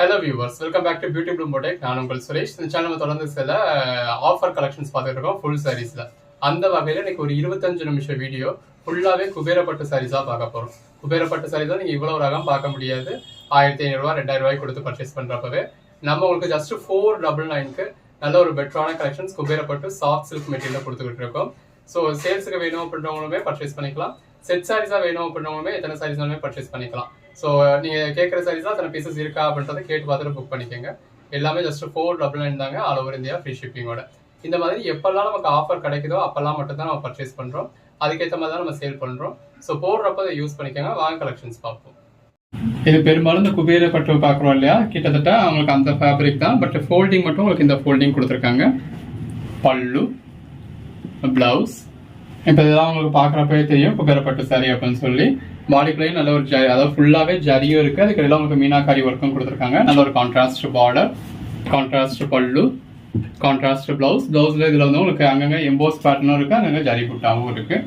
Hello viewers welcome back to Beauty Bloom Boutique நான் உங்கள் சுரேஷ். இந்த சேனல் தொடர்ந்து சில ஆஃபர் கலெக்ஷன்ஸ் பார்த்துட்டு இருக்கோம் ஃபுல் சாரீஸில் அந்த வகையில் இன்னைக்கு ஒரு இருபத்தஞ்சு நிமிஷம் வீடியோ ஃபுல்லாகவே குபேரப்பட்டு சாரீஸாக பார்க்க போகிறோம் குபேரப்பட்டு சாரீஸ் தான் நீங்கள் இவ்வளோ ரகம் பார்க்க முடியாது. ஆயிரத்தி ஐநூறுரூவா ரெண்டாயிரம் ரூபாய் கொடுத்து பர்ச்சேஸ் பண்ணுறப்பவே நம்ம உங்களுக்கு ஜஸ்ட் ஃபோர் டபுள் நைனுக்கு நல்ல ஒரு பெட்டரான கலெக்ஷன்ஸ் குபேரப்பட்டு சாஃப்ட் சில்க் மெட்டீரியல் கொடுத்துக்கிட்டு இருக்கோம். ஸோ சேல்ஸுக்கு வேணும் அப்படின்றவங்களுமே பர்ச்சேஸ் பண்ணிக்கலாம். செட் சாரீஸாக வேணும் அப்படின்றவங்களுமே எத்தனை சாரீஸ்னாலுமே பர்ச்சேஸ் பண்ணிக்கலாம். ஸோ நீங்கள் கேட்குற சாரீஸாக அத்தனை பீசஸ் இருக்கா அப்படின்றத கேட்டு பார்த்துட்டு புக் பண்ணிக்கோங்க. எல்லாமே ஜஸ்ட் ஃபோர் டபுள் நைன் தாங்க ஆல் ஓவர் இந்தியா ஃப்ரீ ஷிப்பிங்கோட இந்த மாதிரி எப்பெல்லாம் நமக்கு ஆஃபர் கிடைக்குதோ அப்பெல்லாம் மட்டும் தான் நம்ம பர்ச்சேஸ் பண்ணுறோம் அதுக்கேற்ற மாதிரி தான் நம்ம சேல் பண்ணுறோம் ஸோ போடுறப்ப அதை யூஸ் பண்ணிக்கோங்க. வாங்க கலெக்ஷன்ஸ் பார்ப்போம். இது பெரும்பாலும் இந்த குபேர பட்டு பார்க்குறோம் இல்லையா? கிட்டத்தட்ட அவங்களுக்கு அந்த ஃபேப்ரிக் தான். பட் ஃபோல்டிங் மட்டும் உங்களுக்கு இந்த ஃபோல்டிங் கொடுத்துருக்காங்க. பல்லு ப்ளவுஸ் இப்போ இதெல்லாம் உங்களுக்கு பார்க்குறப்பவே தெரியும். இப்போ பெறப்பட்ட சாரி அப்படின்னு சொல்லி. பாடிக்குள்ளேயும் நல்ல ஒரு ஜரி அதாவது ஃபுல்லாகவே ஜரியும் இருக்குது அதுக்கு உங்களுக்கு மீனாக்காரி ஒர்க்கும் கொடுத்துருக்காங்க. நல்ல ஒரு contrast border contrast pallu contrast blouse பிளவுஸில் இதில் வந்து உங்களுக்கு அங்கங்கே எம்போஸ் பேட்டர்னும் இருக்குது அங்கங்கே ஜரி புட்டாவும் இருக்குது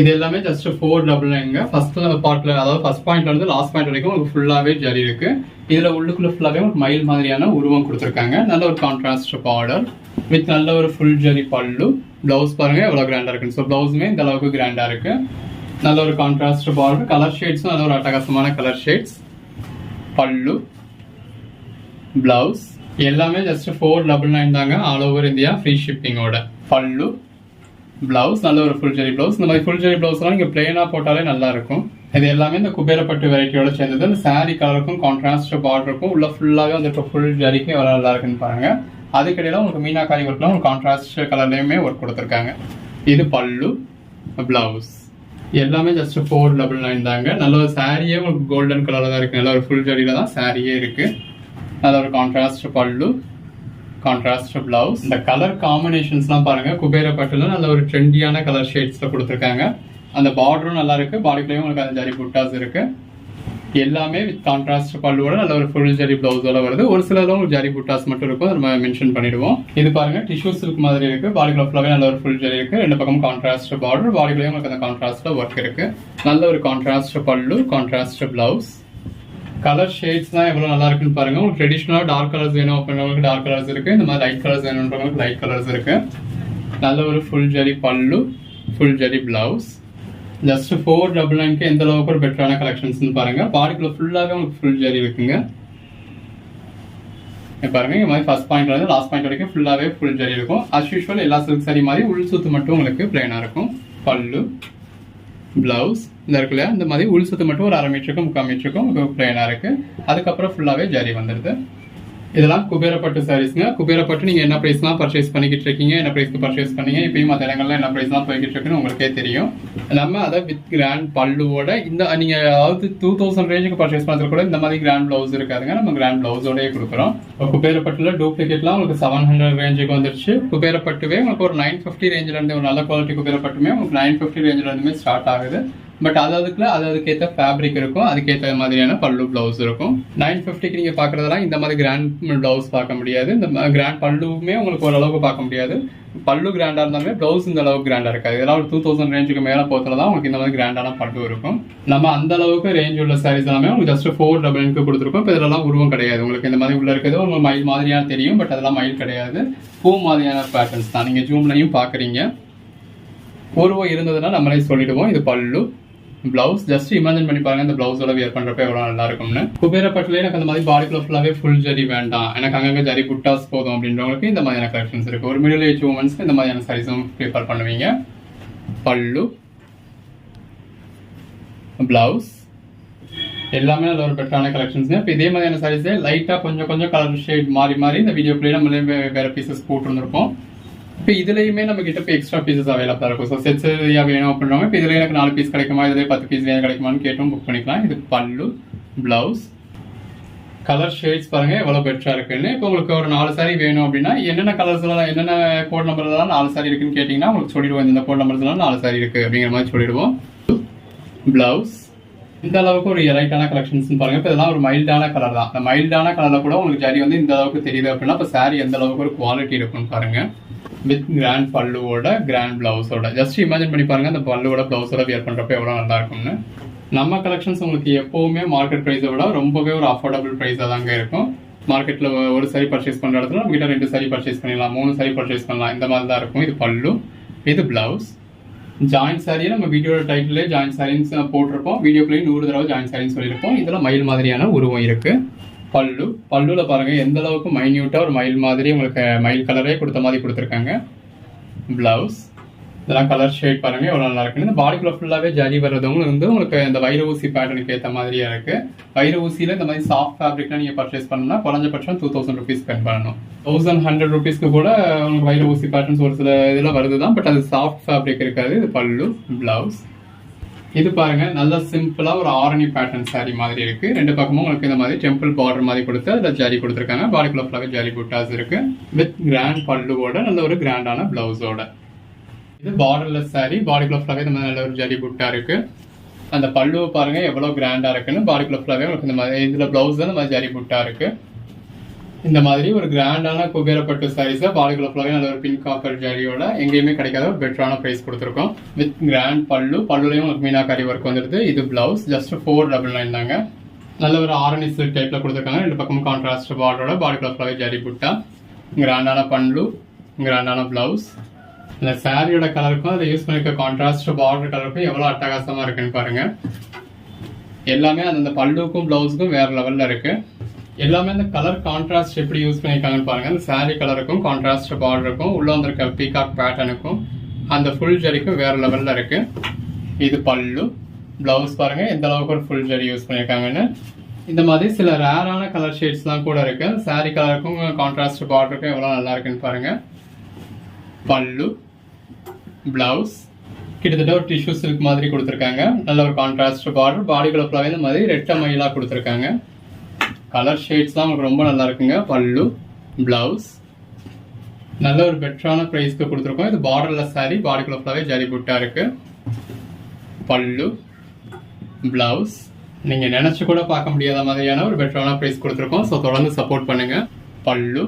இது எல்லாமே ஜஸ்ட் ஃபோர் டபுள் நைனுங்க ஃபர்ஸ்ட் பார்ட்ல அதாவது ஃபர்ஸ்ட் பாயிண்ட்ல இருந்து லாஸ்ட் பாயிண்ட் வரைக்கும் உங்களுக்கு ஃபுல்லாவே ஜரி இருக்கு. இதுல உள்ளுக்குள்ள ஃபுல்லாவே ஒரு மயில் மாதிரியான உருவம் கொடுத்துருக்காங்க. நல்ல ஒரு கான்ட்ராஸ்ட் பார்டர் வித் நல்ல ஒரு ஃபுல் ஜரி பல்லு. பிளவுஸ் பாருங்கள் எவ்வளோ கிராண்டாக இருக்குன்னு. ஸோ பிளவுஸுமே இந்த அளவுக்கு கிராண்டாக இருக்கு. நல்ல ஒரு கான்ட்ராஸ்ட் பார்டர் கலர் ஷேட்ஸும் நல்ல ஒரு அட்டகாசமான கலர் ஷேட்ஸ் பல்லு பிளவுஸ் எல்லாமே ஜஸ்ட் ஃபோர் டபுள் நைன் தாங்க ஆல் ஓவர் இந்தியா ஃப்ரீ ஷிப்பிங்கோட பல்லு பிளவுஸ் நல்ல ஒரு ஃபுல் ஜெரி பிளவுஸ் இந்த மாதிரி ஃபுல் ஜெரி பிளவுஸ்லாம் நீங்கள் பிளெயினாக போட்டாலே நல்லா இருக்கும். இது எல்லாமே இந்த குபேரப்பட்டு வெரைட்டியோட சேர்ந்தது. இந்த சாரீ கலருக்கும் கான்ட்ராஸ்ட் பார்டருக்கும் உள்ள ஃபுல்லாகவே வந்துட்டு ஃபுல் ஜரிக்கும் எவ்வளோ நல்லா இருக்குன்னு பாருங்கள் அதுக்கிடையில் உங்களுக்கு மீனாக்காரி ஒர்க்லாம் உங்களுக்கு கான்ட்ராஸ்ட் கலர்லேயுமே ஒர்க் கொடுத்துருக்காங்க. இது பல்லு ப்ளவுஸ் எல்லாமே ஜஸ்ட் ஃபோர் டபுள் நைன் தாங்க. நல்ல ஒரு சாரியே உங்களுக்கு கோல்டன் கலரில் தான் இருக்குது நல்ல ஒரு ஃபுல் ஜரியில தான் சாரியே இருக்குது நல்ல ஒரு கான்ட்ராஸ்ட் பல்லு கான்ட்ராஸ்ட் ப்ளவுஸ் இந்த கலர் காம்பினேஷன்ஸ்லாம் பாருங்கள் குபேர பட்டில் நல்ல ஒரு ட்ரெண்டியான கலர் ஷேட்ஸில் கொடுத்துருக்காங்க. அந்த பார்டரும் நல்லா இருக்குது பாடிக்குள்ளேயும் உங்களுக்கு அந்த ஜரி புட்டாஸ் இருக்குது எல்லாமே வித் கான்ட்ராஸ்ட் பல்லுவோட நல்ல ஒரு ஃபுல் ஜரி பிளவுஸோட வருது. ஒரு சிலதும் ஜரி புட்டாஸ் மட்டும் இருக்கும். அதை நம்ம மென்ஷன் பண்ணிடுவோம். இது பாருங்க டிஷ்யூ சில்க் மாதிரி இருக்கு. பாடிக்குள்ள ஃபுல்லாவே நல்ல ஒரு ஃபுல் ஜரி இருக்கு. ரெண்டு பக்கம் கான்ட்ராஸ்ட் பார்டர் பாடிக்குள்ளேயும் உங்களுக்கு அந்த கான்ட்ராஸ்ட்ல ஒர்க் இருக்கு. நல்ல ஒரு contrast pallu contrast blouse colour shades தான் எவ்வளவு நல்லா இருக்குன்னு பாருங்க. உங்களுக்கு ட்ரெடிஷ்னலாக டார்க் கலர்ஸ் வேணும் அப்படின்றவங்களுக்கு டார்க் கலர்ஸ் இருக்கு. இந்த மாதிரி லைட் கலர்ஸ் வேணுன்றவங்களுக்கு லைட் கலர்ஸ் இருக்கு. நல்ல ஒரு full zari pallu full zari blouse just four double நைன்க்கு எந்த அளவுக்கு ஒரு பெட்டரான கலெக்ஷன்ஸ்னு பாருங்க. பாடிக்குள்ள ஃபுல்லாகவே உங்களுக்கு ஃபுல் ஜரி இருக்குங்க. பாருங்க இந்த மாதிரி ஃபர்ஸ்ட் பாயிண்ட்லேருந்து லாஸ்ட் பாயிண்ட் வரைக்கும் ஃபுல்லாகவே ஃபுல் ஜரி இருக்கும். அஸ் யூஷுவல் எல்லா சில்க் சாரி மாதிரி உள் சுத்து மட்டும் உங்களுக்கு பிளைனா இருக்கும். பல்லு ப்ளவுஸ் இந்த இருக்கு இந்த மாதிரி உள் சுத்து மட்டும் ஒரு அரை மீட்டருக்கும் முக்கால் மீட்டருக்கும் உங்களுக்கு பிளைனா அதுக்கப்புறம் ஃபுல்லாகவே ஜரி வந்துடுது இதெல்லாம் குபேரப்பட்டு சாரீஸ்ங்க குபேரப்பட்டு நீங்க என்ன ப்ரைஸ்லாம் பர்ச்சேஸ் பண்ணிக்கிட்டு இருக்கீங்க என்ன பிரைஸ்க்கு பர்ச்சேஸ் பண்ணீங்க இப்பயும் மற்ற இடங்கள்லாம் என்ன ப்ரைஸ்லாம் போய்கிட்டு இருக்குன்னு உங்களுக்கே தெரியும். நம்ம அதை வித் கிராண்ட் பல்லுவோட இந்த நீங்க அதாவது டூ தௌசண்ட் ரேஞ்சுக்கு பர்ச்சேஸ் பண்ணுறது கூட இந்த மாதிரி கிராண்ட் பிளவுஸ் இருக்காதுங்க. நம்ம கிராண்ட் பிளவுஸோடய கொடுக்குறோம். குபேரப்பட்டில் குபேரப்பட்டுல டூப்ளிகேட்லாம் உங்களுக்கு செவன் ஹண்ட்ரட் ரேஞ்சுக்கு வந்துருச்சு. குபேரப்பட்டுவே உங்களுக்கு ஒரு நைன் ஃபிஃப்டி ரேஞ்சில் இருந்து ஒரு நல்ல குவாலிட்டி குபேரப்பட்டுமே உங்களுக்கு நைன் ஃபிஃப்டி ரேஞ்சில இருந்துமே ஸ்டார்ட் ஆகுது. பட் அது அதுக்குள்ள அது அதுக்கேற்ற ஃபேப்ரிக் இருக்கும். அதுக்கேற்ற மாதிரியான பல்லு பிளவுஸ் இருக்கும். நைன் ஃபிஃப்டிக்கு நீங்கள் பார்க்குறதெல்லாம் இந்த மாதிரி கிராண்ட் பிளவுஸ் பார்க்க முடியாது. இந்த கிராண்ட் பல்லுவுமே உங்களுக்கு ஓரளவுக்கு பார்க்க முடியாது. பல்லு கிராண்டாக இருந்தாலுமே பிளவுஸ் இந்த அளவுக்கு கிராண்டாக இருக்காது. இதெல்லாம் ஒரு டூ தௌசண்ட் ரேஞ்சுக்கு மேலே போகிறதுல தான் உங்களுக்கு இந்த மாதிரி கிராண்டான பல்லு இருக்கும். நம்ம அந்த அளவுக்கு ரேஞ்ச் உள்ள சாரீஸ் எல்லாமே உங்களுக்கு ஜஸ்ட் ஃபோர் டபுள்க்கு கொடுத்துருக்கோம். இப்போ இதெல்லாம் உருவம் கிடையாது. உங்களுக்கு இந்த மாதிரி உள்ள இருக்கிறது உங்களுக்கு மயில் மாதிரியான தெரியும் பட் அதெல்லாம் மயில் கிடையாது. பூ மாதிரியான பேட்டர்ன்ஸ் தான். நீங்கள் ஜூம்லையும் பார்க்குறீங்க உருவம் இருந்ததுன்னா நம்மளே சொல்லிடுவோம். இது பல்லு. பிளவுஸ் ஜஸ்ட் இமேஜின் பண்ணி பாருங்க இந்த பிளவுஸோட வியர் பண்றப்ப எவ்வளவு நல்லா இருக்கும்னு. குபேரப்பட்டுல எனக்கு அந்த மாதிரி பாடிக்குள்ள ஃபுல்லாவே ஃபுல் ஜரி வேண்டாம். எனக்கு அங்கங்க ஜரி புட்டாஸ் போதும் அப்படின்றவங்களுக்கு இந்த மாதிரியான கலெக்ஷன்ஸ் இருக்கு. ஒரு மிடில் ஏஜ் உமன்ஸ்க்கு இந்த மாதிரியான சாரீஸும் ப்ரிஃபர் பண்ணுவீங்க. பல்லு பிளவுஸ் எல்லாமே நல்ல ஒரு பெட்டரான கலெக்ஷன்ஸ் இப்போ இதே மாதிரியான சாரீஸே லைட்டாக கொஞ்சம் கொஞ்சம் கலர் ஷேட் மாறி மாறி இந்த வீடியோக்குள்ளே நம்மளே வேறு பீசஸ் போட்டுருந்துருப்போம். இப்போ இதுலையுமே நம்ம கிட்ட இப்போ எக்ஸ்ட்ரா பீசஸ் அவைலபிளாக இருக்கும். ஸோ செட்ஸ் ஏரியா வேணும் அப்படின்றவங்க இப்போ இதில் எனக்கு நாலு பீஸ் கிடைக்குமா? இதில் பத்து பீஸ் வேணும் கிடைக்குமான்னு கேட்டும் புக் பண்ணிக்கலாம். இது பல்லு ப்ளவுஸ் கலர் ஷேட்ஸ் பாருங்கள் எவ்வளோ பெட்டராக இருக்குன்னு. இப்போ உங்களுக்கு ஒரு நாலு சாரி வேணும் அப்படின்னா என்னென்ன கலர்ஸ்லாம் என்னென்ன கோட் நம்பர்லாம் நாலு சாரி இருக்குன்னு கேட்டிங்கன்னா உங்களுக்கு சொல்லிடுவோம். இந்த கோட் நம்பர்ஸ்லாம் நாலு சாரி இருக்குது அப்படிங்கிற மாதிரி சொல்லிடுவோம். ப்ளவுஸ் இந்த அளவுக்கு ஒரு எலைட்டான கலெக்ஷன்ஸ் பாருங்க. இப்போ இதெல்லாம் ஒரு மைல்டான கலர் தான். அந்த மைல்டான கலரில் கூட உங்களுக்கு ஜரி வந்து இந்த அளவுக்கு தெரியுது அப்படின்னா இப்போ சாரி எந்த அளவுக்கு ஒரு குவாலிட்டி இருக்கும்னு பாருங்கள் வித் கிராண்ட் பல்லுவோட கிராண்ட் பிளவுஸோட ஜஸ்ட் இமேஜின் பண்ணி பாருங்க அந்த பல்லுவோட பிளவுஸோட வியர் பண்றப்ப எவ்வளவு நல்லா இருக்கும்னு நம்ம கலெக்ஷன்ஸ் உங்களுக்கு எப்பவுமே மார்க்கெட் ப்ரைஸை விட ரொம்பவே ஒரு அஃபோர்டபுள் ப்ரைஸாக தாங்க இருக்கும். மார்க்கெட்டில் ஒரு சரி பர்ச்சேஸ் பண்ணுற இடத்துல நம்மகிட்ட ரெண்டு சாரி பர்ச்சேஸ் பண்ணிடலாம் மூணு சரி பர்ச்சேஸ் பண்ணலாம். இந்த மாதிரி தான் இருக்கும். இது பல்லு இது பிளவுஸ் ஜாயின் சாரியை நம்ம வீடியோட டைட்டிலே ஜாயின் சாரின்னு போட்டிருப்போம். வீடியோக்குள்ளேயே நூறு தடவை ஜாயின் சாரின்னு சொல்லியிருப்போம். இதில் மயில் மாதிரியான உருவம் இருக்குது பல்லு. பல்லுல பாருங்க எந்த அளவுக்கு மைன்யூட்டா ஒரு மயில் மாதிரி உங்களுக்கு மயில் கலரே கொடுத்த மாதிரி கொடுத்துருக்காங்க. பிளவுஸ் இதெல்லாம் கலர் ஷேட் பாருங்க எவ்வளவு நல்லா இருக்கு இந்த பாடிக்குள்ள ஃபுல்லாவே ஜரி வர்றதும் வந்து உங்களுக்கு இந்த வைர ஊசி பேட்டர்னுக்கு ஏற்ற மாதிரியா இருக்கு. வைர ஊசியில இந்த மாதிரி சாஃப்ட் ஃபேப்ரிக்லாம் நீங்க பர்ச்சேஸ் பண்ணணும்னா குறைஞ்சபட்சம் டூ தௌசண்ட் ருபீஸ் ஸ்பெண்ட் பண்ணணும். தௌசண்ட் ஹண்ட்ரட் ருபீஸ்க்கு கூட உங்களுக்கு வைர ஊசி பேட்டர்ன்ஸ் ஒரு சில இதில் வருது தான் பட் அது சாஃப்ட் ஃபேப்ரிக் இருக்காது. இது பல்லு பிளவுஸ் இது பாருங்க நல்ல சிம்பிளா ஒரு ஆரணி பேட்டர்ன் சாரி மாதிரி இருக்கு. ரெண்டு பக்கமும் உங்களுக்கு இந்த மாதிரி டெம்பிள் பார்டர் மாதிரி கொடுத்து அதில் ஜரி கொடுத்துருக்காங்க. பாடிக்குள்ள ஃபுல்லாவே ஜாலி புட்டாஸ் இருக்கு. வித் கிராண்ட் பல்லுவோட நல்ல ஒரு கிராண்டான பிளவுஸோட இது பார்டர்லெஸ் சாரி பாடிக்குள்ள ஃபுல்லாகவே இந்த மாதிரி நல்ல ஒரு ஜாலி புட்டா இருக்கு. அந்த பல்லுவை பாருங்க எவ்வளோ கிராண்டா இருக்குன்னு. பாடிக்குள்ள ஃபுல்லாகவே உங்களுக்கு இந்த மாதிரி இதில் பிளவுஸ் இந்த மாதிரி ஜாலி புட்டா இருக்கு. இந்த மாதிரி ஒரு கிராண்டான குபேரப்பட்டு சாரீஸை பாலிகுல ஃபுல்லாவே நல்ல ஒரு பிங்க் காப்பர் ஜரியோட எங்கேயுமே கிடைக்காத ஒரு பெட்டரான ப்ரைஸ் கொடுத்துருக்கோம். வித் கிராண்ட் பல்லு பல்லுலையும் ஒரு மீனாக்காரி ஒர்க் வந்துருது. இது blouse just four double nine தாங்க. நல்ல ஒரு ஆரணி சில்க் கொடுத்துருக்காங்க. ரெண்டு பக்கமும் கான்ட்ராஸ்ட் பார்டரோட பாடிகுல ஃபுல்லாவே ஜரி புட்டா கிராண்டான பல்லு கிராண்டான பிளவுஸ் இந்த சாரியோட கலருக்கும் அதை யூஸ் பண்ணிக்க கான்ட்ராஸ்ட் பார்டர் கலருக்கும் எவ்வளோ அட்டகாசமாக இருக்குன்னு பாருங்கள் எல்லாமே அந்தந்த பல்லுக்கும் ப்ளவுஸுக்கும் வேறு லெவலில் இருக்குது எல்லாமே அந்த கலர் கான்ட்ராஸ்ட் எப்படி யூஸ் பண்ணியிருக்காங்கன்னு பாருங்க. அந்த saree கலருக்கும் கான்ட்ராஸ்ட் பார்டருக்கும் உள்ள வந்திருக்க பீகாக் பேட்டர்னுக்கும் அந்த ஃபுல் ஜரிக்கும் வேற லெவலில் இருக்கு. இது பல்லு. பிளவுஸ் பாருங்க எந்த அளவுக்கு ஒரு ஃபுல் ஜரி யூஸ் பண்ணியிருக்காங்கன்னு இந்த மாதிரி சில ரேரான கலர் ஷேட்ஸ்லாம் கூட இருக்கு. saree கலருக்கும் கான்ட்ராஸ்ட் பார்டருக்கும் எவ்வளோ நல்லா இருக்குன்னு பாருங்க. பல்லு. பிளவுஸ் கிட்டத்தட்ட ஒரு டிஷ்யூ சில்க் மாதிரி கொடுத்துருக்காங்க. நல்ல ஒரு கான்ட்ராஸ்ட் பார்டர் பாடிக்குள்ள கலப்பில் இந்த மாதிரி ரெட்டை மயிலாக கொடுத்துருக்காங்க. கலர் ஷேட்ஸ்லாம் உங்களுக்கு ரொம்ப நல்லா இருக்குங்க. பல்லு பிளவுஸ் நல்ல ஒரு பெட்டரான ப்ரைஸ்க்கு கொடுத்துருக்கோம். இது பார்டர்லெஸ் saree பாடிக்குள்ள ஃபுல்லாகவே ஜரி புட்டா இருக்கு. பல்லு பிளவுஸ் நீங்க நினைச்சு கூட பார்க்க முடியாத மாதிரியான ஒரு பெட்டரான ப்ரைஸ் கொடுத்துருக்கோம். ஸோ தொடர்ந்து சப்போர்ட் பண்ணுங்க. பல்லு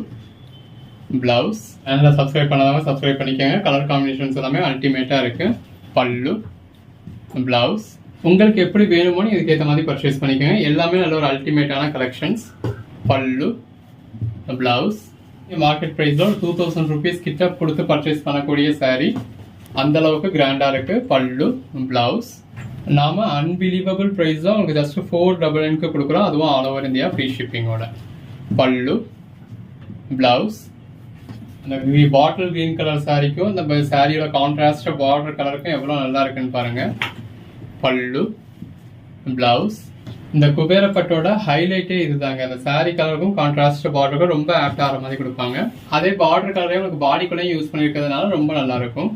பிளவுஸ் சேனலை சப்ஸ்கிரைப் பண்ணாதவங்க சப்ஸ்கிரைப் பண்ணிக்கோங்க. கலர் காம்பினேஷன்ஸ் எல்லாமே அல்டிமேட்டா இருக்கு. பல்லு பிளவுஸ் உங்களுக்கு எப்படி வேணுமோ இதுக்கு இதுக்கேற்ற மாதிரி பர்ச்சேஸ் பண்ணிக்கோங்க. எல்லாமே நல்ல ஒரு அல்டிமேட்டான கலெக்ஷன்ஸ் பல்லு பிளவுஸ் மார்க்கெட் ப்ரைஸில் ஒரு டூ தௌசண்ட் ருபீஸ் கிட்ட கொடுத்து பர்ச்சேஸ் பண்ணக்கூடிய சாரீ அந்தளவுக்கு கிராண்டாக இருக்குது பல்லு பிளவுஸ் நாம அன்பிலீவபிள் ப்ரைஸ் தான் உங்களுக்கு ஜஸ்ட் ஃபோர் டபுள் என்க்கு கொடுக்குறோம். அதுவும் ஆல் ஓவர் இந்தியா ஃப்ரீ ஷிப்பிங்கோட பல்லு பிளவுஸ் அந்த பாட்டில் கிரீன் கலர் சாரிக்கும் இந்த சாரியோட கான்ட்ராஸ்ட் பார்டர் கலருக்கும் எவ்வளோ நல்லா இருக்குன்னு பாருங்கள் பல்லு பிளவுஸ் இந்த குபேரப்பட்டோட ஹைலைட்டே இதுதாங்க. அந்த saree கலருக்கும் கான்ட்ராஸ்ட் பார்டருக்கும் ரொம்ப ஆப்ட் ஆகிற மாதிரி கொடுப்பாங்க. அதே பார்டர் கலரே உங்களுக்கு பாடிக்குள்ளேயும் யூஸ் பண்ணியிருக்கிறதுனால ரொம்ப நல்லா இருக்கும்.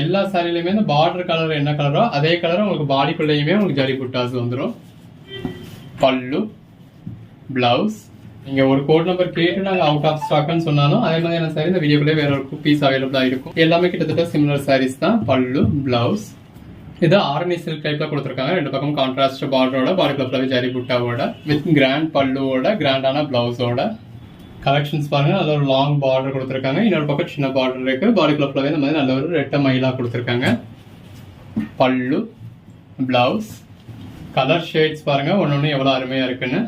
எல்லா சாரிலையுமே இந்த பார்டர் கலர் என்ன கலரோ அதே கலர் உங்களுக்கு பாடிக்குள்ளேயுமே உங்களுக்கு ஜரி புட்டாஸ் வந்துடும் பல்லு பிளவுஸ் நீங்கள் ஒரு கோட் நம்பர் கேட்டு நாங்கள் அவுட் ஆஃப் ஸ்டாக்னு சொன்னாலும் அதே மாதிரியான சாரி இந்த வீடியோக்குள்ளே வேற ஒரு பீஸ் அவைலபிளாக இருக்கும். எல்லாமே கிட்டத்தட்ட சிமிலர் சாரீஸ் தான். பல்லு பிளவுஸ் இது ஆரணி சில்க் டைப்ல கொடுத்துருக்காங்க ரெண்டு பக்கம் கான்ட்ராஸ்ட் பார்டரோட பாடி ஃபுல்லாவே ஜரி புட்டாவோட வித் கிராண்ட் பல்லுவோட கிராண்டான பிளவுஸோட கலெக்ஷன்ஸ் பாருங்க நல்ல ஒரு லாங் பார்டர் கொடுத்துருக்காங்க இன்னொரு பக்கம் சின்ன பார்டர் இருக்கு பாடி ஃபுல்லாவே இந்த மாதிரி நல்ல ஒரு ரெட்ட மயிலா கொடுத்துருக்காங்க பல்லு பிளவுஸ் கலர் ஷேட்ஸ் பாருங்க ஒன்று ஒன்று எவ்வளோ அருமையா இருக்குன்னு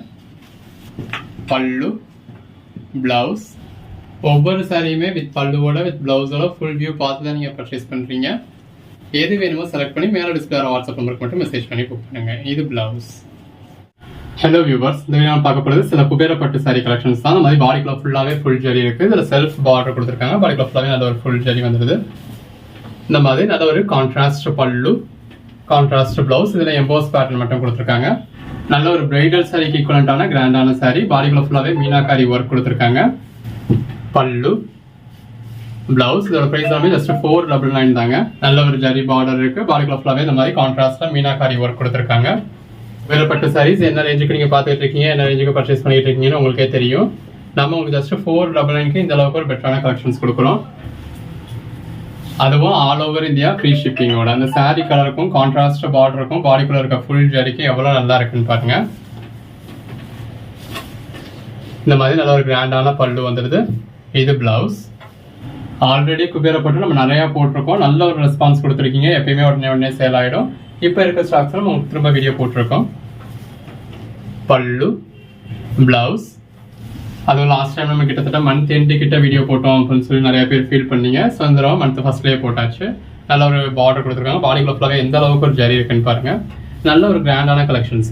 பல்லு பிளவுஸ் ஒவ்வொரு சாரியுமே வித் பல்லுவோட வித் பிளவுஸோட ஃபுல் வியூ பார்த்து தான் நீங்கள் பர்ச்சேஸ் பண்ணுறீங்க எது வேணுமோ செலக்ட் பண்ணி மேலே டிஸ்பிளே வாட்ஸ்அப் நம்பருக்கு மட்டும் மெசேஜ் பண்ணி புக் பண்ணுங்க. இது பிளவுஸ் ஹலோ வியூவர்ஸ் இந்த வீடியோ பார்க்க போகிறது சில குபேரப்பட்டு சாரி கலெக்ஷன்ஸ் தான். அந்த மாதிரி பாடிக்குள்ள ஃபுல்லாகவே ஃபுல் ஜரி இருக்குது இதில் செல்ஃப் பார்டர் கொடுத்துருக்காங்க. பாடிக்குள்ள ஃபுல்லாகவே நல்ல ஒரு ஃபுல் ஜரி வந்துடுது இந்த மாதிரி நல்ல ஒரு கான்ட்ராஸ்ட் பல்லு கான்ட்ராஸ்ட் பிளவுஸ் இதில் எம்போஸ் பேட்டர்ன் மட்டும் கொடுத்துருக்காங்க. நல்ல ஒரு பிரைடல் சாரிக்கு ஈக்குவலண்டான கிராண்டான சாரி பாடிக்குள்ள ஃபுல்லாகவே மீனாக்காரி ஒர்க் கொடுத்துருக்காங்க. பல்லு பிளவுஸ் இதோட பிரைஸ் எல்லாமே ஜஸ்ட் ஃபோர் டபுள் நைன் தாங்க. நல்ல ஒரு ஜரி பார்டர் இருக்கு. பாடிக்குள்ள ஃபுல்லாவே இந்த மாதிரி கான்ட்ராஸ்ட்ல மீனாக்காரி ஒர்க் கொடுத்துருக்காங்க. வேறுபட்ட சாரீஸ் என்ன ரேஞ்சுக்கு நீங்க பார்த்துட்டு இருக்கீங்க என்ன ரேஞ்சுக்கு பர்ச்சேஸ் பண்ணிட்டு இருக்கீங்கன்னு உங்களுக்கே தெரியும். நம்ம உங்களுக்கு ஜஸ்ட் ஃபோர் டபுள் நைன்க்கு இந்த அளவுக்கு ஒரு பெட்டரான கலெக்ஷன்ஸ் கொடுக்குறோம். அதுவும் ஆல் ஓவர் இந்தியா ஃப்ரீ ஷிப்பிங்கோட அந்த saree கலருக்கும் கான்ட்ராஸ்ட் பார்டருக்கும் பாடிக்குள்ள இருக்க ஃபுல் ஜரிக்கும் எவ்வளவு நல்லா இருக்குன்னு பாருங்க. இந்த மாதிரி நல்ல ஒரு கிராண்டான பல்லு வந்துடுது. இது பிளவுஸ் ஆல்ரெடி குபேரப்பட்டு நம்ம நிறையா போட்டிருக்கோம். நல்ல ஒரு ரெஸ்பான்ஸ் கொடுத்துருக்கீங்க. எப்பயுமே உடனே உடனே சேல் ஆகிடும் இப்போ இருக்கிற ஸ்டாக்ஸ் நம்ம திரும்ப வீடியோ போட்டிருக்கோம். பல்லு ப்ளவுஸ் அதுவும் லாஸ்ட் டைம் நம்ம கிட்டத்தட்ட மந்த் எண்டு கிட்ட வீடியோ போட்டோம் அப்படின்னு சொல்லி நிறைய பேர் ஃபீல் பண்ணீங்க. ஸோ இந்த தடவை மந்த் ஃபர்ஸ்ட்லேயே போட்டாச்சு. நல்ல ஒரு பார்டர் கொடுத்துருக்காங்க. பாடி ஃபுல்லாகவே எந்த அளவுக்கு ஒரு ஜரி இருக்குன்னு பாருங்க. நல்ல ஒரு கிராண்டான கலெக்ஷன்ஸ்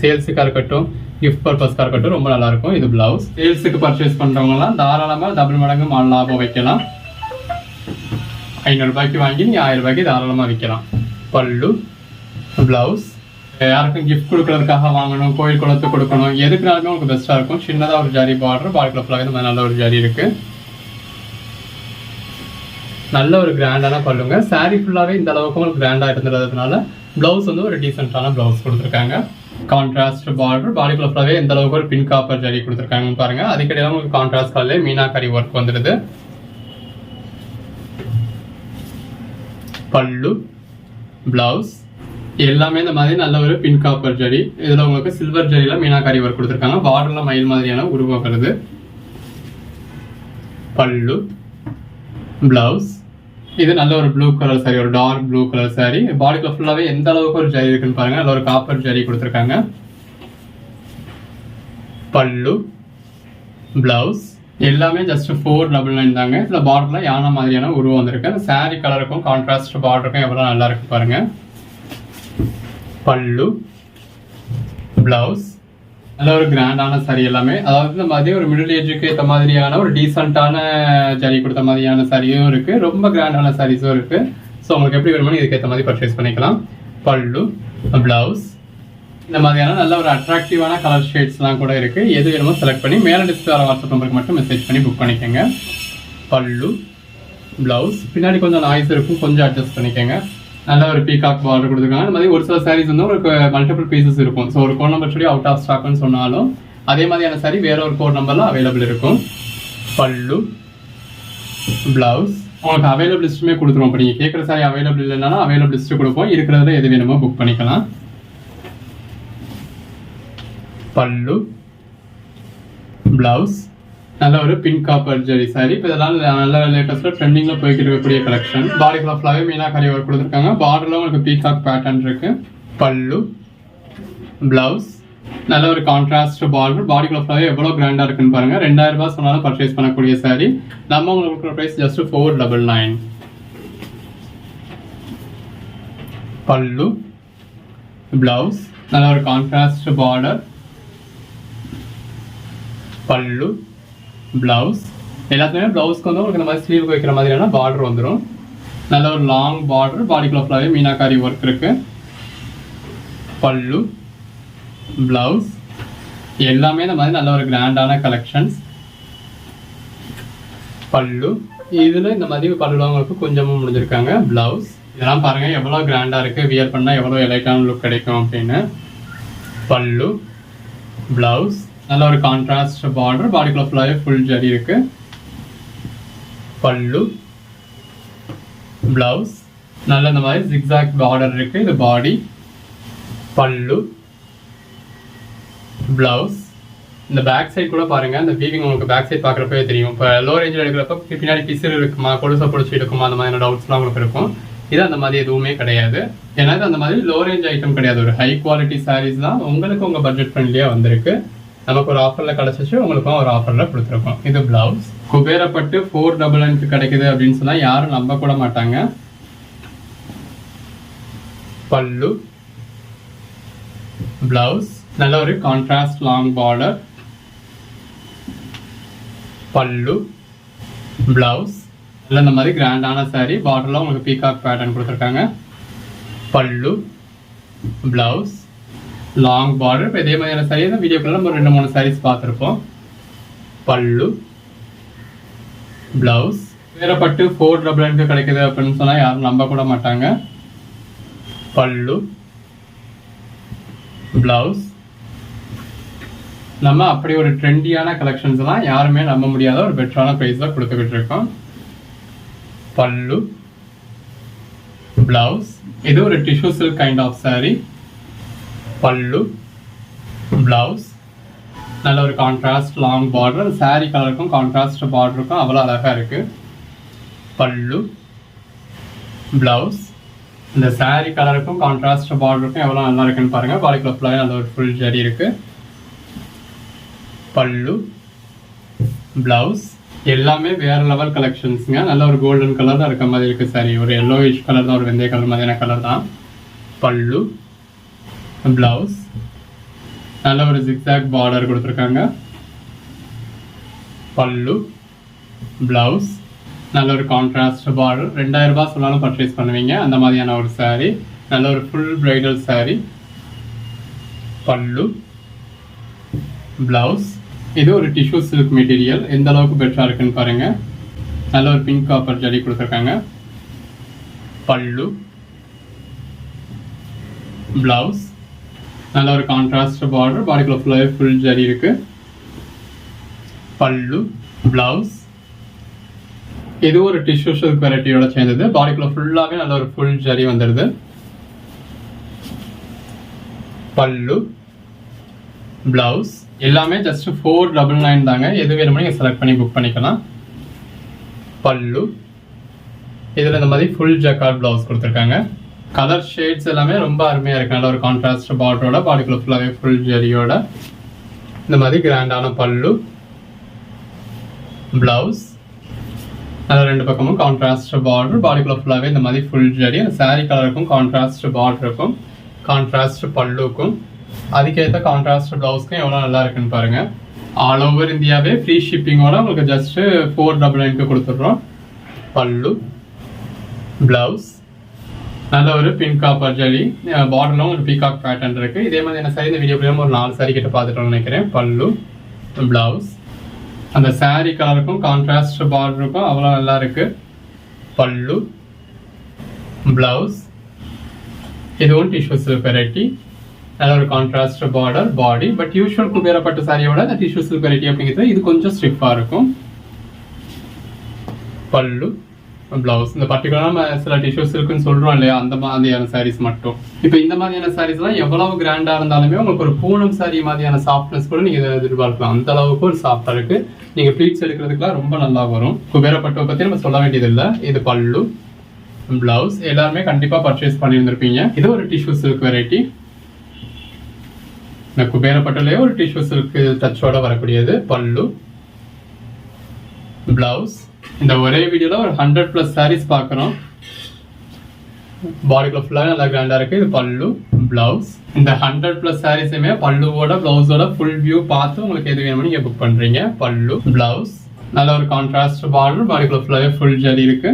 சேல்ஸுக்காக இருக்கட்டும் கிஃப்ட் பர்பஸ்க்காக இருக்கட்டும் ரொம்ப நல்லாயிருக்கும் இது ப்ளவுஸ் சேல்ஸுக்கு பர்ச்சேஸ் பண்ணுறவங்கலாம் தாராளமாக டபுள் மடங்கு மால் லாபம் வைக்கலாம். ஐநூறுரூபாய்க்கு வாங்கி நீங்க ஆயிரம் ரூபாய்க்கு தாராளமாக விற்கலாம் பல்லு ப்ளவுஸ் யாருக்கும் கிஃப்ட் கொடுக்கறதுக்காக வாங்கணும் கோயில் குளத்துக்கு கொடுக்கணும் எதுக்குனாலுமே உங்களுக்கு பெஸ்ட்டாக இருக்கும். சின்னதாக ஒரு ஜாரி பார்டர் பாடி ஃபுல்லாக இந்த மாதிரி நல்ல ஒரு ஜாரி இருக்கு. நல்ல ஒரு கிராண்டான பல்லுங்க. சாரீ ஃபுல்லாகவே இந்த அளவுக்கு உங்களுக்கு கிராண்டாக இருந்துறதுனால ப்ளவுஸ் வந்து ஒரு டீசெண்டான ப்ளவுஸ் கொடுத்துருக்காங்க. கான்ட்ராஸ்ட் பார்டர் பாடி ஃபுல்லாகவே எந்த அளவுக்கு ஒரு பின் காப்பர் ஜரி கொடுத்துருக்காங்கன்னு பாருங்க. அதுக்கிடையே உங்களுக்கு கான்ட்ராஸ்ட் கலர்லேயே மீனாக்கரி ஒர்க் வந்துடுது. பல்லு பிளவுஸ் எல்லாமே இந்த மாதிரி நல்ல ஒரு பின் காப்பர் ஜரி. இதில் உங்களுக்கு சில்வர் ஜரியில் மீனாக்காரி ஒர்க் கொடுத்துருக்காங்க. பார்டரில் மயில் மாதிரியான உருவம் வருது பல்லு பிளவுஸ் இது நல்ல ஒரு ப்ளூ கலர் சாரி ஒரு டார்க் ப்ளூ கலர் சாரி பாடிக்குள்ள ஃபுல்லாகவே எந்த அளவுக்கு ஒரு ஜரி இருக்குன்னு பாருங்கள் நல்ல ஒரு காப்பர் ஜரி கொடுத்துருக்காங்க. பல்லு பிளவுஸ் எல்லாமே ஜஸ்ட் ஃபோர் டபுள் நைன் தாங்க. இதில் பார்டரில் யானை மாதிரியான உருவம் வந்திருக்கு. அந்த saree கலருக்கும் கான்ட்ராஸ்ட் பார்டருக்கும் எவ்வளோ நல்லா இருக்கு பாருங்க. பல்லு பிளவுஸ் நல்ல ஒரு கிராண்டான சாரி எல்லாமே. அதாவது இந்த மாதிரி ஒரு மிடில் ஏஜுக்கு ஏற்ற மாதிரியான ஒரு டீசெண்டான ஜரி கொடுத்த மாதிரியான சாரியும் இருக்கு. ரொம்ப கிராண்டான சாரீஸும் இருக்கு. ஸோ உங்களுக்கு எப்படி வேணுமோ இதுக்கு ஏற்ற மாதிரி பர்ச்சேஸ் பண்ணிக்கலாம். பல்லு பிளவுஸ் இந்த மாதிரியான நல்ல ஒரு அட்ராக்டிவான கலர் ஷேட்ஸ்லாம் கூட இருக்குது எது வேணுமோ செலக்ட் பண்ணி மேலே டிஸ்பிளே வர வாட்ஸ்அப் நம்பருக்கு மட்டும் மெசேஜ் பண்ணி புக் பண்ணிக்கோங்க. பல்லு ப்ளவுஸ் பின்னாடி கொஞ்சம் நாய்ஸ் இருக்கும் கொஞ்சம் அட்ஜஸ்ட் பண்ணிக்கோங்க. நல்ல ஒரு பீகாக் பார்டர் கொடுத்துருக்காங்க. அந்த மாதிரி ஒரு சில சாரீஸ் வந்து ஒரு மல்டிபிள் பீசஸ் இருக்கும். ஸோ ஒரு கோட் நம்பர் சொல்லி அவுட் ஆஃப் ஸ்டாக்னு சொன்னாலும் அதே மாதிரியான சாரி வேற ஒரு கோட் நம்பர்லாம் அவைலபிள் இருக்கும். பல்லு ப்ளவுஸ் உங்களுக்கு அவைலபிள் லிஸ்ட்டுமே கொடுத்துருவோம். இப்போ நீங்கள் கேட்குற சாரி அவைலபிள் இல்லைன்னா அவைலபிள் லிஸ்ட்டு கொடுப்போம். இருக்கிறதுல எது வேணுமோ புக் பண்ணிக்கலாம். பல்லு பிளவுஸ் நல்ல ஒரு பிங்க் காப்பர் ஜெரி சாரி இப்போ இதெல்லாம் நல்ல லேட்டஸ்ட்டாக ட்ரெண்டிங்கில் போய்கிட்டு இருக்கக்கூடிய கலெக்ஷன் பாடி ஃபுல்லாகவே மீனா கறி ஒர்க் கொடுத்துருக்காங்க. பார்டரில் உங்களுக்கு பீகாக் பேட்டர்ன் இருக்குது பல்லு பிளவுஸ் நல்ல ஒரு கான்ட்ராஸ்ட் பார்டர் பாடி ஃபுல்லாகவே எவ்வளோ கிராண்டாக இருக்குன்னு பாருங்கள் ரெண்டாயிரம் ரூபாய் சொன்னாலும் பர்ச்சேஸ் பண்ணக்கூடிய சாரி நம்ம உங்களுக்கு price just four double nine pallu blouse நல்ல ஒரு கான்ட்ராஸ்ட் பார்டர் பல்லு ப்ளவுஸ் எல்லாத்துலேயுமே ப்ளவுஸ்க்கு வந்து உங்களுக்கு இந்த மாதிரி ஸ்லீவ் வைக்கிற மாதிரியான பார்டர் வந்துடும் நல்ல ஒரு லாங் பார்டர் பாடிக்குள்ள ஃபுல்லாகவே மீனாக்காரி ஒர்க் இருக்குது பல்லு ப்ளவுஸ் எல்லாமே இந்த மாதிரி நல்ல ஒரு கிராண்டான கலெக்ஷன்ஸ் பல்லு. இதில் இந்த மாதிரி பல்லுவங்களுக்கு கொஞ்சமும் முடிஞ்சிருக்காங்க. ப்ளவுஸ் இதெல்லாம் பாருங்கள் எவ்வளோ கிராண்டாக இருக்குது வியர் பண்ணால் எவ்வளோ எலைட்டான லுக் கிடைக்கும் அப்படின்னு. பல்லு ப்ளவுஸ் நல்ல ஒரு கான்ட்ராஸ்ட் பார்டர் பாடிக்குள்ள ஃபுல்லாகவே ஃபுல் ஜரி இருக்கு. பல்லு பிளவுஸ் நல்ல இந்த மாதிரி ஜிக்ஸாக் பார்டர் இருக்கு. இது பாடி பல்லு பிளவுஸ் இந்த பேக் சைட் கூட பாருங்க இந்த வீவிங் உங்களுக்கு பேக் சைட் பார்க்குறப்பவே தெரியும். இப்போ லோ ரேஞ்சில் எடுக்கிறப்ப பின்னாடி பிசிறு இருக்குமா கொலுசை பிடிச்சி எடுக்குமா அந்த மாதிரியான டவுட்ஸ்லாம் உங்களுக்கு இருக்கும். இது அந்த மாதிரி எதுவுமே கிடையாது. ஏன்னா இது அந்த மாதிரி லோ ரேஞ்ச் ஐட்டம் கிடையாது. ஒரு ஹை குவாலிட்டி சாரீஸ் தான். உங்களுக்கு உங்கள் பட்ஜெட் ஃப்ரெண்ட்லியாக வந்திருக்கு. நமக்கு ஒரு ஆஃபர்ல கிடைச்சிச்சு உங்களுக்கும் ஒரு ஆஃபர்ல கொடுத்துருக்கோம். இது பிளவுஸ் குபேரப்பட்டு ஃபோர் டபுள் நைனுக்கு கிடைக்குது அப்படின்னு சொன்னா யாரும் நம்ப கூட மாட்டாங்க. பல்லு. பிளவுஸ் நல்ல ஒரு contrast long border pallu. Blouse இல்லை இந்த மாதிரி கிராண்டான சாரீ பார்டர்ல உங்களுக்கு பீகாக் பேட்டர்ன் கொடுத்துருக்காங்க. பல்லு. பிளவுஸ் லாங் பார்டர் இப்போ இதே மாதிரியான saree தான் வீடியோக்குள்ள நம்ம ரெண்டு மூணு சாரீஸ் பார்த்துருப்போம். பல்லு பிளவுஸ் வேற பட்டு ஃபோர் டபுள் நைனுக்கு கிடைக்குது அப்படின்னு சொன்னால் யாரும் நம்ப கூட மாட்டாங்க. பல்லு பிளவுஸ் நம்ம அப்படி ஒரு ட்ரெண்டியான கலெக்ஷன்ஸ்லாம் யாருமே நம்ப முடியாத ஒரு பெட்டரான ப்ரைஸில் கொடுத்துக்கிட்டு இருக்கோம் பல்லு பிளவுஸ் இது ஒரு tissue silk kind of sari pallu blouse நல்ல ஒரு கான்ட்ராஸ்ட் லாங் பார்டர் saree கலருக்கும் கான்ட்ராஸ்ட் பார்டருக்கும் அவ்வளோ அழகாக இருக்குது பல்லு பிளவுஸ் இந்த saree கலருக்கும் கான்ட்ராஸ்ட் பார்டருக்கும் எவ்வளோ நல்லா இருக்குன்னு பாருங்கள் பாடிக்குள்ள ஃபுல்லாகவே நல்ல ஒரு ஃபுல் ஜரி இருக்குது பல்லு பிளவுஸ் எல்லாமே வேறு லெவல் கலெக்ஷன்ஸுங்க நல்ல ஒரு கோல்டன் கலர்ல இருக்க மாதிரி இருக்குது சாரி ஒரு எல்லோயிஷ் கலர் தான் ஒரு வெந்தய கலர் மாதிரியான கலர் தான். பல்லு பிளவுஸ் நல்ல ஒரு ஜிக்ஸாக் பார்டர் கொடுத்துருக்காங்க. பல்லு பிளவுஸ் நல்ல ஒரு கான்ட்ராஸ்ட் பார்டர் ரெண்டாயிரம் ரூபாய் சொன்னாலும் பர்ச்சேஸ் பண்ணுவீங்க. அந்த மாதிரியான ஒரு சாரீ நல்ல ஒரு full bridal sari pallu blouse இது ஒரு டிஷ்யூ சில்க் மெட்டீரியல் எந்த அளவுக்கு பெட்டராக இருக்குன்னு பாருங்க. நல்ல ஒரு பிங்க் காப்பர் ஜடி கொடுத்துருக்காங்க. பல்லு பிளவுஸ் நல்ல ஒரு கான்ட்ராஸ்ட் பார்டர் பாடிக்குள்ள ஃபுல்லாகவே ஃபுல் ஜரி இருக்கு. பல்லு பிளவுஸ் இது ஒரு டிஷ்யூ சில்க் வெரைட்டியோட சேர்ந்தது. பாடிக்குள்ள ஃபுல்லாகவே நல்ல ஒரு ஃபுல் ஜரி வந்துடுது பல்லு பிளவுஸ் எல்லாமே ஜஸ்ட் ஃபோர் டபுள் நைன் தாங்க. எது வேணுமோ நீங்கள் செலக்ட் பண்ணி புக் பண்ணிக்கலாம். பல்லு. இதில் இந்த மாதிரி ஃபுல் ஜக்கார்ட் பிளவுஸ் கொடுத்துருக்காங்க. கலர் ஷேட்ஸ் எல்லாமே ரொம்ப அருமையாக இருக்கு. நல்ல ஒரு கான்ட்ராஸ்ட் பார்டரோட பாடிக்குள்ள ஃபுல்லாகவே ஃபுல் ஜெரியோட இந்த மாதிரி கிராண்டான பல்லு பிளவுஸ் அதில் ரெண்டு பக்கமும் கான்ட்ராஸ்ட் பார்டர் பாடிக்குள்ள ஃபுல்லாகவே இந்த மாதிரி ஃபுல் ஜரி அந்த சாரீ கலருக்கும் கான்ட்ராஸ்ட் பார்டருக்கும் கான்ட்ராஸ்ட் பல்லுக்கும். அதுக்கேற்ற கான்ட்ராஸ்ட் ப்ளவுஸ்க்கும் எவ்வளோ நல்லா இருக்குன்னு பாருங்கள் ஆல் ஓவர் இந்தியாவே ஃப்ரீ ஷிப்பிங்கோட உங்களுக்கு ஜஸ்ட்டு ஃபோர் டபுள் நைனுக்கு கொடுத்துட்றோம். பல்லு பிளவுஸ் நல்ல ஒரு பிங்க் காப்பர் ஜெலி பார்டர்ல ஒரு பீகாக் பேட்டர்ன் இருக்கு. இதே மாதிரி என்ன சாரி இந்த வீடியோ ஒரு நாலு சாரி கிட்ட பார்த்துட்டோம்னு நினைக்கிறேன். பல்லு பிளவுஸ் அந்த சாரி கலருக்கும் கான்ட்ராஸ்ட் பார்டருக்கும் அவ்வளோ நல்லா இருக்கு. பல்லு பிளவுஸ் இதுவும் டிஷ்யூ சில்க் வெரைட்டி நல்ல ஒரு contrast border body but usual குபேரப்பட்ட சாரியோட அந்த டிஷ்யூ சில்க் வெரைட்டி அப்படிங்கிறது இது கொஞ்சம் ஸ்டிஃபாக இருக்கும். பல்லு ப்ளவுஸ் இந்த பர்டிகுலராக நம்ம சில டிஷ்யூஸ் இருக்குன்னு சொல்கிறோம் இல்லையா? அந்த மாதிரியான சாரீஸ் மட்டும். இப்போ இந்த மாதிரியான சாரீஸ்லாம் எவ்வளவு கிராண்டாக இருந்தாலுமே உங்களுக்கு ஒரு பூனம் சாரி மாதிரியான சாஃப்ட்னஸ் கூட நீங்கள் எதிர்பார்க்கலாம். அந்த அளவுக்கு ஒரு சாஃப்டாக இருக்குது நீங்கள் ப்ளீட்ஸ் எடுக்கிறதுக்குலாம் ரொம்ப நல்லா வரும். குபேரப்பட்டுவை பற்றி நம்ம சொல்ல வேண்டியதில்லை. இது பல்லு ப்ளவுஸ் எல்லாருமே கண்டிப்பாக பர்ச்சேஸ் பண்ணியிருந்திருப்பீங்க. இது ஒரு டிஷ்யூ சில்க் வெரைட்டி இந்த குபேரப்பட்டுலேயே ஒரு டிஷ்யூ சில்க் டச்சோட வரக்கூடியது பல்லு ப்ளவுஸ் இந்த ஒரே வீடியோல ஒரு ஹண்ட்ரட் பிளஸ் சாரீஸ் பார்க்குறோம் பாடிக்குள்ள ஃபுல்லாக நல்லா கிராண்டாக இருக்கு. இது பல்லு பிளவுஸ் இந்த ஹண்ட்ரட் ப்ளஸ் சாரீஸுமே பல்லுவோட பிளவுஸோட ஃபுல் வியூ பார்த்து உங்களுக்கு எது வேணுமோ நீங்கள் புக் பண்ணுறீங்க பல்லு பிளவுஸ் நல்ல ஒரு கான்ட்ராஸ்ட் பார்டர் பாடிக்குள்ள ஃபுல்லாகவே ஃபுல் ஜரி இருக்கு.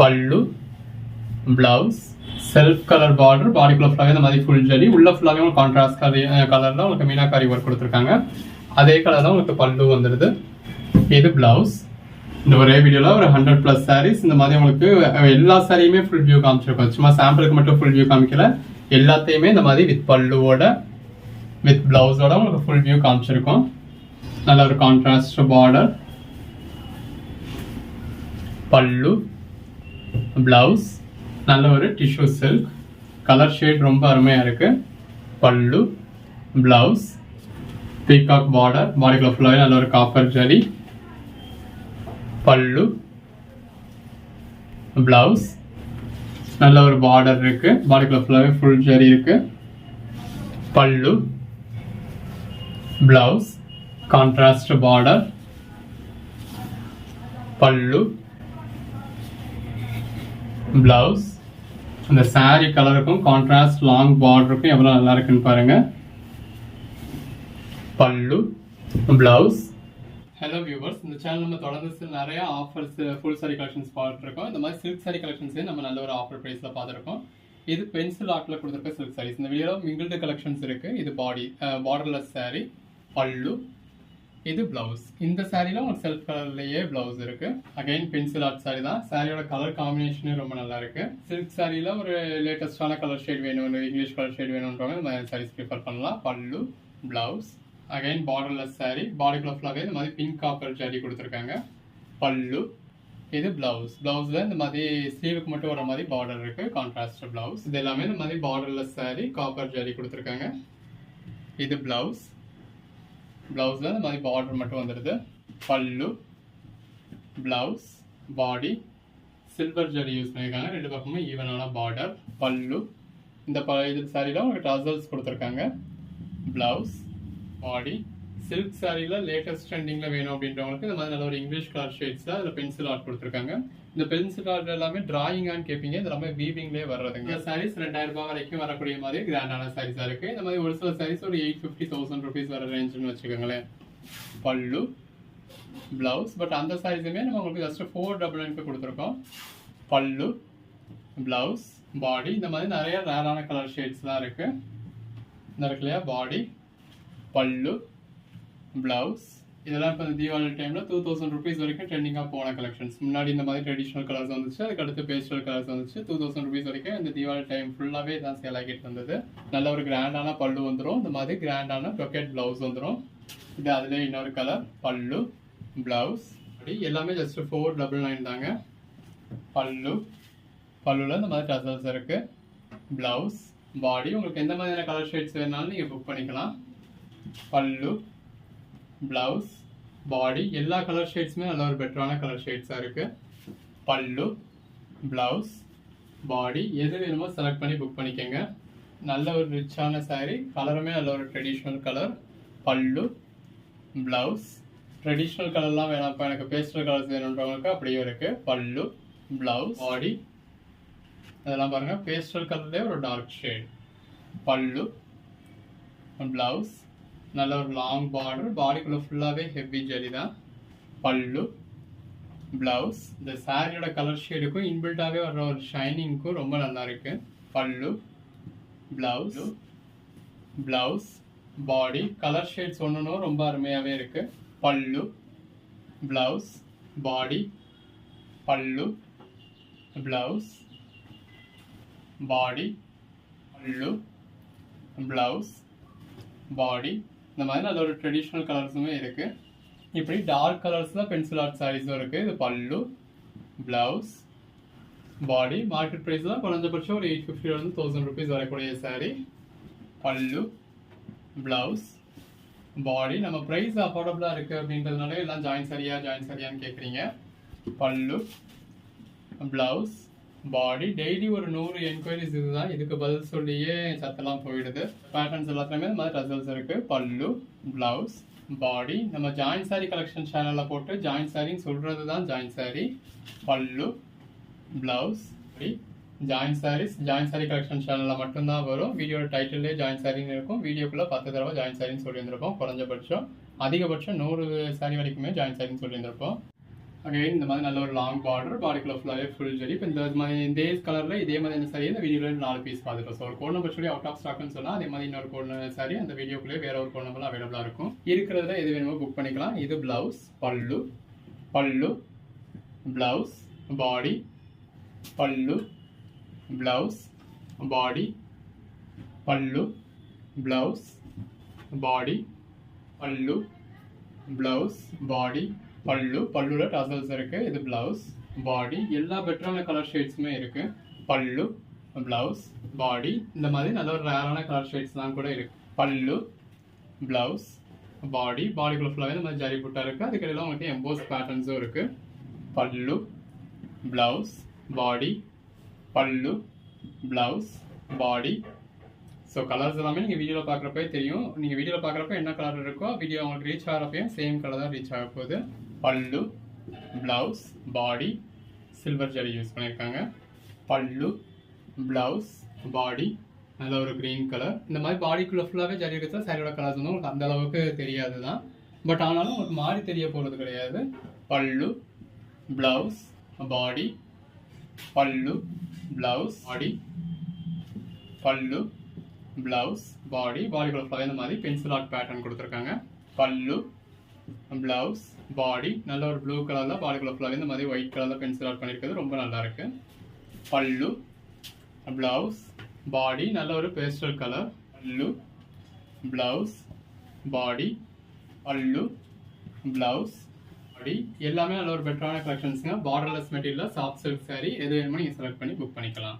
Pallu blouse self colour border பாடிக்குள்ள ஃபுல்லாகவே இந்த மாதிரி ஃபுல் ஜரி உள்ள ஃபுல்லாகவே உங்களுக்கு கான்ட்ராஸ்ட் கலரில் உங்களுக்கு மீனாக்காரி ஒர்க் கொடுத்துருக்காங்க. அதே கலர் தான் உங்களுக்கு பல்லு வந்துடுது. இது பிளவுஸ் இந்த ஒரே வீடியோவில் ஒரு ஹண்ட்ரட் ப்ளஸ் சாரீஸ் இந்த மாதிரி உங்களுக்கு எல்லா சாரியுமே ஃபுல் வியூ காமிச்சிருக்கோம். சும்மா சாம்பிளுக்கு மட்டும் ஃபுல் வியூ காமிக்கல. எல்லாத்தையுமே இந்த மாதிரி வித் பல்லுவோட வித் பிளவுஸோட உங்களுக்கு ஃபுல் வியூ காமிச்சிருக்கோம். நல்ல ஒரு கான்ட்ராஸ்ட் பார்டர் பல்லு பிளவுஸ் நல்ல ஒரு டிஷ்யூ சில்க் கலர் ஷேட் ரொம்ப அருமையாக இருக்குது பல்லு பிளவுஸ் பீகாக் பார்டர் பாடிக்குள்ள ஃபுல்லாகவே நல்ல ஒரு காப்பர் ஜரி பல்லு பிளவுஸ் நல்ல ஒரு பார்டர் இருக்கு பாடிக்குள்ள ஃபுல்லாகவே ஃபுல் ஜரி இருக்கு pallu blouse contrast border pallu blouse அந்த saree கலருக்கும் கான்ட்ராஸ்ட் லாங் பார்டருக்கும் எவ்வளோ நல்லா இருக்குன்னு பாருங்க. பல்லு பிளவுஸ் ஹலோ வியூவர்ஸ் இந்த சேனல் நம்ம தொடர்ந்து நிறைய ஆஃபர்ஸ் ஃபுல் சாரி கலெக்ஷன்ஸ் பார்த்துருக்கோம். இந்த மாதிரி சில்க் சாரி கலெக்ஷன்ஸே நம்ம நல்ல ஒரு ஆஃபர் ப்ரைஸில் பார்த்துருக்கோம். இது பென்சில் ஆர்ட்டில் கொடுத்துருக்க சில்க் சாரீஸ் இந்த வீடியோவில் மிங்கிள்டு கலெக்ஷன்ஸ் இருக்குது இது பாடி பார்டர்லெஸ் saree பல்லு இது பிளவுஸ் இந்த சாரியில் உங்களுக்கு செல்ஃப் கலர்லேயே பிளவுஸ் இருக்குது அகைன் பென்சில் ஆர்ட் சாரி தான். சாரியோட கலர் காம்பினேஷனே ரொம்ப நல்லா இருக்கு. சில்க் சாரியில் ஒரு லேட்டஸ்டான கலர் ஷேட் வேணும் இங்கிலீஷ் கலர் ஷேட் வேணுன்றவங்க இந்த மாதிரி சாரீஸ் ப்ரிஃபர் பண்ணலாம். Pallu blouse again borderless sari body ஃபுல்லாகவே இந்த மாதிரி பிங்க் காப்பர் ஜரி கொடுத்துருக்காங்க. பல்லு. இது பிளவுஸ் பிளவுஸில் இந்த மாதிரி ஸ்லீவுக்கு மட்டும் வர மாதிரி பார்டர் இருக்குது கான்ட்ராஸ்ட் பிளவுஸ் இது எல்லாமே இந்த மாதிரி பார்டர்லெஸ் சாரி காப்பர் ஜரி கொடுத்துருக்காங்க. இது பிளவுஸ் பிளவுஸில் இந்த மாதிரி பார்டர் மட்டும் வந்துடுது. Pallu. Blouse body silver zari use பண்ணியிருக்காங்க. ரெண்டு பக்கமும் ஈவனான பார்டர் பல்லு. இந்த ப இது சாரியில் உங்களுக்கு டசல்ஸ் கொடுத்துருக்காங்க. Blouse body. சில்க் சாரியில் லேட்டஸ்ட் ட்ரெண்டிங்கில் வேணும் அப்படின்றவங்களுக்கு இந்த மாதிரி நல்ல ஒரு இங்கிலீஷ் கலர் ஷேட்ஸில் அதில் பென்சில் ஆர்ட் கொடுத்துருக்காங்க. இந்த பென்சில் ஆர்ட் எல்லாமே டிராயிங்கான்னு கேட்பீங்க இது எல்லாமே வீவிங்லேயே வர்றதுங்க. இந்த சாரீஸ் ரெண்டாயிரம் ரூபாய் வரைக்கும் வரக்கூடிய மாதிரி கிராண்டான சாரீஸாக இருக்குது இந்த மாதிரி ஒரு சில சாரீஸ் ஒரு எயிட் ஃபிஃப்டி தௌசண்ட் ருபீஸ் வர ரேஞ்சுன்னு வச்சுக்கோங்களேன். பல்லு பிளவுஸ் பட் அந்த சாரீஸுமே நம்ம உங்களுக்கு ஜஸ்ட் ஃபோர் டபுள் நைனுக்கு கொடுத்துருக்கோம். பல்லு பிளவுஸ் பாடி இந்த மாதிரி நிறைய ரேரான கலர் ஷேட்ஸ்லாம் இருக்குது இந்த இருக்கு. இல்லையா? பாடி பல்லு பிளவுஸ் இதெல்லாம் இப்போ இந்த தீபாவளி டைமில் டூ தௌசண்ட் ருபீஸ் வரைக்கும் ட்ரெண்டிங்காக போன கலெக்ஷன்ஸ் முன்னாடி இந்த மாதிரி ட்ரெடிஷ்னல் கலர்ஸ் வந்துச்சு அதுக்கு அடுத்து பேஸ்டல் கலர்ஸ் வந்துச்சு. டூ தௌசண்ட் ருபீஸ் வரைக்கும் இந்த தீபாவளி டைம் ஃபுல்லாகவே தான் சேல் ஆகிட்டு வந்தது நல்ல ஒரு கிராண்டான பல்லு வந்துடும் இந்த மாதிரி கிராண்டான ப்ரொக்கெட் பிளவுஸ் வந்துடும் இது அதுலேயே இன்னொரு கலர் பல்லு பிளவுஸ் அப்படி எல்லாமே ஜஸ்ட் ஃபோர் டபுள் நைன் தாங்க. பல்லு பல்லுல இந்த மாதிரி டசல்ஸ் இருக்குது பிளவுஸ் பாடி உங்களுக்கு எந்த மாதிரியான கலர் ஷேட்ஸ் வேணாலும் நீங்கள் புக் பண்ணிக்கலாம். பல்லு பிளவுஸ் பாடி எல்லா கலர் ஷேட்ஸுமே நல்ல ஒரு பெட்டரான கலர் ஷேட்ஸாக இருக்குது பல்லு பிளவுஸ் பாடி எது வேணுமோ செலக்ட் பண்ணி புக் பண்ணிக்கோங்க. நல்ல ஒரு ரிச்சான சாரீ கலருமே நல்ல ஒரு traditional colour pallu blouse traditional கலர்லாம் வேணாம்ப்பா எனக்கு பேஸ்டல் கலர்ஸ் வேணுன்றவங்களுக்கு அப்படியே இருக்குது பல்லு பிளவுஸ் பாடி அதெல்லாம் பாருங்கள் பேஸ்டல் கலர்லேயே ஒரு டார்க் ஷேட் பல்லு பிளவுஸ் நல்ல ஒரு லாங் பார்டர் பாடிக்குள்ளே ஃபுல்லாகவே ஹெவி ஜரி தான். பல்லு ப்ளவுஸ் இந்த சாரியோட கலர் ஷேடுக்கும் இன்பில்ட்டாகவே வர்ற ஒரு ஷைனிங்க்கும் ரொம்ப நல்லா இருக்கு. Pallu blouse blouse body colour shades ஒன்றுனும் ரொம்ப அருமையாகவே இருக்கு. Pallu blouse body pallu blouse body pallu blouse பாடி இந்த மாதிரி அதோட ஒரு ட்ரெடிஷ்னல் கலர்ஸுமே இருக்குது இப்படி டார்க் கலர்ஸில் பென்சில் ஆர்ட் சாரீஸும் இருக்குது இது பல்லு ப்ளவுஸ் பாடி மார்க்கெட் ப்ரைஸ் தான் குறைஞ்சபட்சம் ஒரு எயிட் ஃபிஃப்டிலேருந்து தௌசண்ட் ருபீஸ் வரக்கூடிய சாரீ பல்லு ப்ளவுஸ் பாடி நம்ம ப்ரைஸ் அஃபோர்டபுளாக இருக்குது அப்படின்றதுனால எல்லாம் ஜாயின் சரியா ஜாயின் சரியான்னு கேட்குறீங்க பல்லு ப்ளவுஸ் பாடி டெய்லி ஒரு நூறு என்கொயரிஸ் இதுதான் இதுக்கு பதில் சொல்லியே சத்தெல்லாம் போயிடுது. பேட்டர்ன்ஸ் எல்லாத்துலேயுமே இந்த மாதிரி ரிசல்ட்ஸ் இருக்கு. பல்லு பிளவுஸ் பாடி நம்ம ஜாயின் சாரி கலெக்ஷன் சேனலில் போட்டு ஜாயின் சாரின்னு சொல்றது தான் join sari pallu blouse join saris join sari collection சேனலில் மட்டும்தான் வரும். வீடியோட டைட்டிலே ஜாயின் சாரின்னு இருக்கும். வீடியோக்குள்ளே பத்து தடவை ஜாயின் சாரின்னு சொல்லியிருந்திருப்போம். குறைஞ்சபட்சம் அதிகபட்சம் நூறு சாரி வரைக்குமே ஜாயின் சாரின்னு சொல்லியிருந்திருப்போம். அகைன் இந்த மாதிரி நல்ல ஒரு லாங் பார்டர் பாடிக்குள்ள ஃபுல்லாகவே ஃபுல் ஜெரி இப்போ இந்த மாதிரி இதே கலரில் இதே மாதிரி அந்த சாரி இந்த வீடியோவில் நாலு பீஸ் பார்த்துருக்கோம் ஸோ ஒரு கோட் நம்பர் சொல்லி அவுட் ஆஃப் ஸ்டாக்னு சொன்னால் அதே மாதிரி இன்னொரு கோட் சாரி அந்த வீடியோக்குள்ளே வேற ஒரு கோட் நம்பர் அவைலபிளாக இருக்கும். இருக்கிறதுல எது வேணுமோ புக் பண்ணிக்கலாம். இது பிளவுஸ் பல்லு பல்லு பிளவுஸ் பாடி பல்லு பிளவுஸ் பாடி பல்லு பிளவுஸ் பாடி பல்லு பிளவுஸ் பாடி பல்லு பல்லுல டசல்ஸ் இருக்கு இது பிளவுஸ் பாடி எல்லா பெட்டரான கலர் ஷேட்ஸுமே இருக்கு. பல்லு பிளவுஸ் பாடி இந்த மாதிரி நல்ல ஒரு ரேரான கலர் ஷேட்ஸ்லாம் கூட இருக்கு. பல்லு பிளவுஸ் பாடி பாடிக்குள்ள ஃபுல்லாகவே இந்த மாதிரி ஜரி புட்டா இருக்கு. அதுக்கடையில் உங்களுக்கு எம்போஸ் பேட்டர்ன்ஸும் இருக்கு. பல்லு பிளவுஸ் பாடி பல்லு பிளவுஸ் பாடி ஸோ கலர்ஸ் எல்லாமே நீங்கள் வீடியோவில் பார்க்குறப்பே தெரியும். நீங்கள் வீடியோவில் பார்க்குறப்ப என்ன கலர் இருக்கோ வீடியோ உங்களுக்கு ரீச் ஆகிறப்பையும் சேம் கலர் தான் ரீச் ஆக போகுது. Pallu blouse body silver zari use பண்ணியிருக்காங்க. பல்லு ப்ளவுஸ் பாடி நல்ல ஒரு க்ரீன் கலர் இந்த மாதிரி பாடிக்குள்ளே ஃபுல்லாகவே ஜரி இருக்கிற சாரியோட கலர்ஸ் வந்து உங்களுக்கு அந்த அளவுக்கு தெரியாது தான் பட் ஆனாலும் உங்களுக்கு மாறி தெரிய போகிறது கிடையாது. பல்லு blouse body pallu blouse body pallu blouse பாடி பாடிக்குள்ள ஃபுல்லாகவே இந்த மாதிரி பென்சில் ஆர்ட் பேட்டர்ன் கொடுத்துருக்காங்க. பல்லு ப்ளவுஸ் பாடி நல்ல ஒரு ப்ளூ கலரில் பாடிக்குள்ள ஃபுல்லாக இந்த மாதிரி ஒயிட் கலரில் பென்சில் ஆர்ட் பண்ணியிருக்கிறது ரொம்ப நல்லாயிருக்கு பல்லு ப்ளவுஸ் பாடி நல்ல ஒரு pastel colour pallu blouse body pallu blouse body எல்லாமே நல்ல ஒரு பெட்டரான கலெக்ஷன்ஸுங்க borderless material soft silk saree எது வேணுமோ நீங்கள் செலக்ட் பண்ணி புக் பண்ணிக்கலாம்.